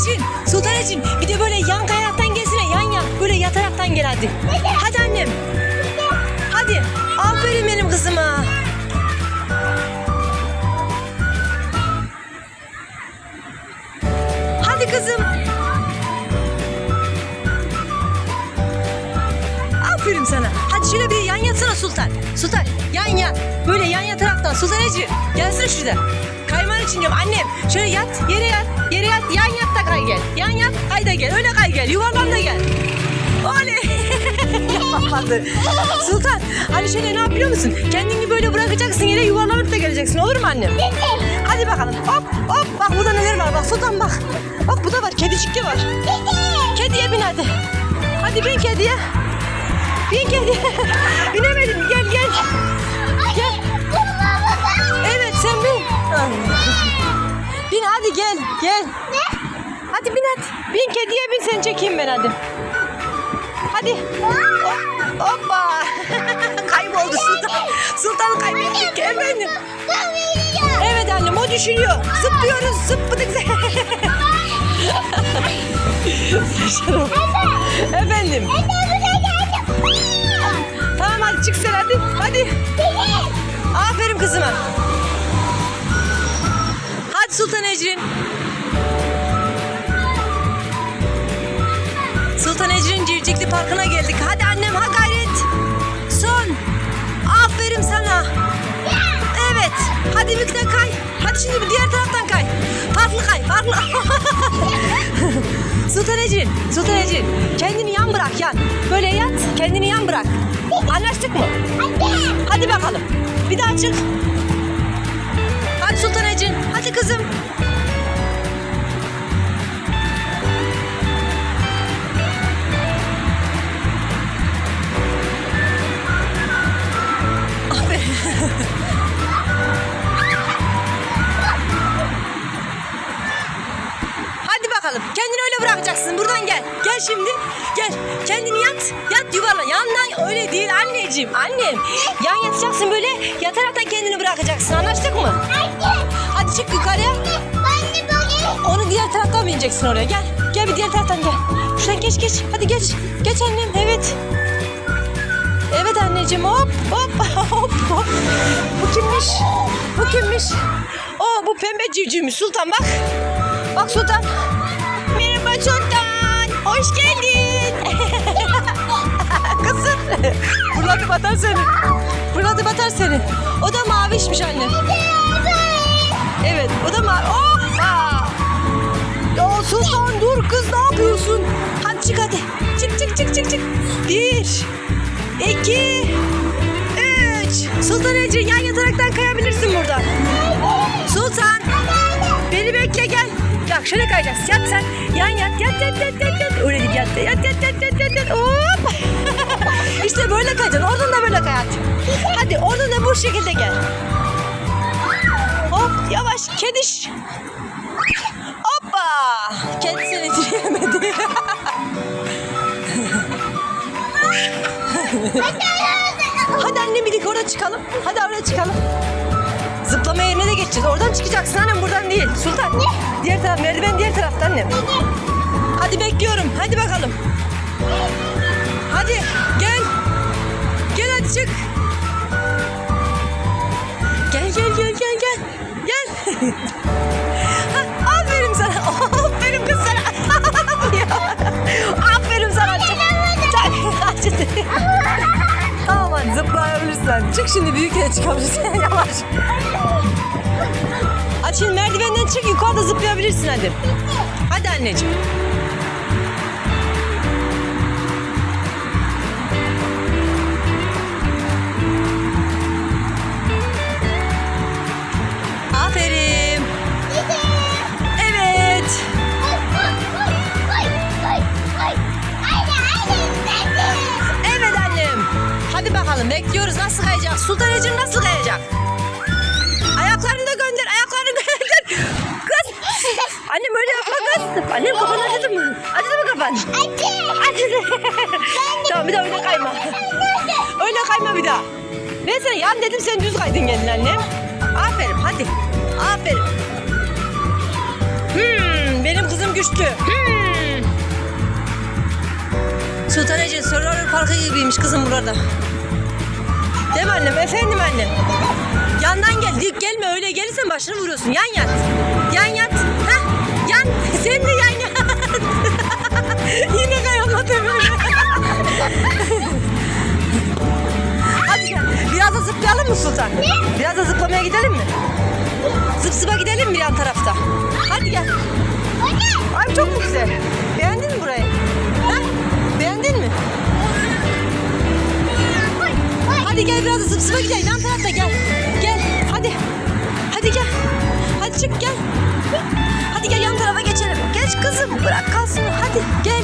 Ecrin bir de böyle yan kayaktan gelsene yan yan. Böyle yataraktan gel hadi. Hadi annem. Hadi. Aferin benim kızıma. Hadi kızım. Aferin sana. Hadi şöyle bir yan yatsana Sultan. Sultan yan yan. Böyle yan yataraktan. Sultan Ece gelsene şurada. Kayman için diyorum annem. Şöyle yat yere yat. Yere yat yan yat da kay gel. Yan yat kay da gel. Öyle kay gel. Yuvarlan da gel. Oley. Yapamadı. Sultan hani şöyle ne yapıyor musun? Kendini böyle bırakacaksın yere yuvarlanıp da geleceksin. Olur mu annem? Hadi bakalım. Hop hop. Bak burada neler var. Bak Sultan bak. Bak bu da var. Kedicik de var. Kediye bin hadi. Hadi bin kediye. Bin kediye. Binemedim. Gel gel. Gel. Evet sen bin. Bin hadi gel gel. Hadi bin hadi. Bin kediye bin seni çekeyim ben hadi. Hadi. Hop- Hoppa. Kayboldu Sultan. Sultan'ı kaybettik efendim. Evet annem o düşürüyor. Zıplıyoruz zıpladık. efendim. Tamam hadi çık sen hadi. Hadi. Aferin kızıma. Hadi Sultan Ecrin. Sultan Ecrin Civcikli Parkı'na geldik. Hadi annem ha gayret. Son. Aferin sana. Evet. Hadi Mükne kay. Hadi şimdi bir diğer taraftan kay. Farklı kay. Farklı. Sultan Ecrin. Sultan Ecrin. Kendini yan bırak yan. Böyle yat. Kendini yan bırak. Anlaştık mı? Hadi bakalım. Bir daha çık. Hadi Sultan Ecrin. Hadi kızım. Hadi bakalım. Kendini öyle bırakacaksın. Buradan gel. Gel şimdi. Gel. Kendini yat. Yat yuvarla. Yandan öyle değil anneciğim. Annem. Yan yatacaksın böyle. Yataraktan kendini bırakacaksın. Anlaştık mı? Hadi çık yukarıya. Onu diğer taraftan bineceksin oraya. Gel. Gel bir diğer taraftan gel. Şuradan geç geç. Hadi geç. Geç annem. Evet. Evet anneciğim hop hop hop hop. Bu kimmiş? Bu kimmiş? O bu pembe civcivmiş Sultan bak. Bak Sultan. Merhaba Sultan. Hoş geldin. Kızım. Fırladı batar seni. Fırladı batar seni. O da mavişmiş anne. Evet o da mavi. Hoppa. Ya Sultan dur kız ne yapıyorsun? Hadi çık hadi. Çık çık çık çık çık. Bir. iki, Bak şöyle kayacaksın. Yat sen. Yan yat yat yat yat yat yat. Öyle değil yat yat yat yat yat yat. Hop. işte böyle kayacaksın. Oradan da böyle kay hadi. Oradan da bu şekilde gel. Hop yavaş kediş. Hoppa. Kedi seni itireyemedi. Hadi annem bir orada çıkalım. Hadi oraya çıkalım. Zıplama yerine de geçeceğiz. Oradan çıkacaksın annem buradan değil. Sultan. Diğer taraf merdiven diğer tarafta annem. Hadi bekliyorum. Hadi bakalım. Hadi gel. Gel hadi çık. Zıplayabilirsen. Çık şimdi büyük yere çıkabilirsin. Yavaş. Hadi şimdi merdivenden çık yukarıda zıplayabilirsin hadi. Hadi anneciğim. Nasıl kayacak? Sultan Ecrin nasıl kayacak? Ayaklarını da gönder, ayaklarını gönder. Kız. Annem öyle yapma kız. Annem kafan acıdı mı? Acıdı mı kafan? Acıdı. tamam bir daha öyle kayma. öyle kayma bir daha. Ben sana yan dedim sen düz kaydın geldin annem. Aferin hadi. Aferin. Hmm, benim kızım güçlü. Hmm. Sultan Ece Survivor Parkı gibiymiş kızım burada. Değil mi annem? Efendim annem. Yandan gel. Dik gelme öyle gelirsen başını vuruyorsun. Yan yat. Yan yat. Heh. Yan. Sen de yan yat. Yine kayamadı böyle. Hadi gel. Biraz da zıplayalım mı Sultan? Biraz da zıplamaya gidelim mi? Zıp zıpa gidelim mi yan tarafta? Hadi gel. Ay çok mu güzel? Hadi gel biraz da zıp zıpa gidelim. Yan tarafta gel. Gel. Hadi. Hadi gel. Hadi çık gel. Hadi gel yan tarafa geçelim. Geç kızım. Bırak kalsın. Hadi gel.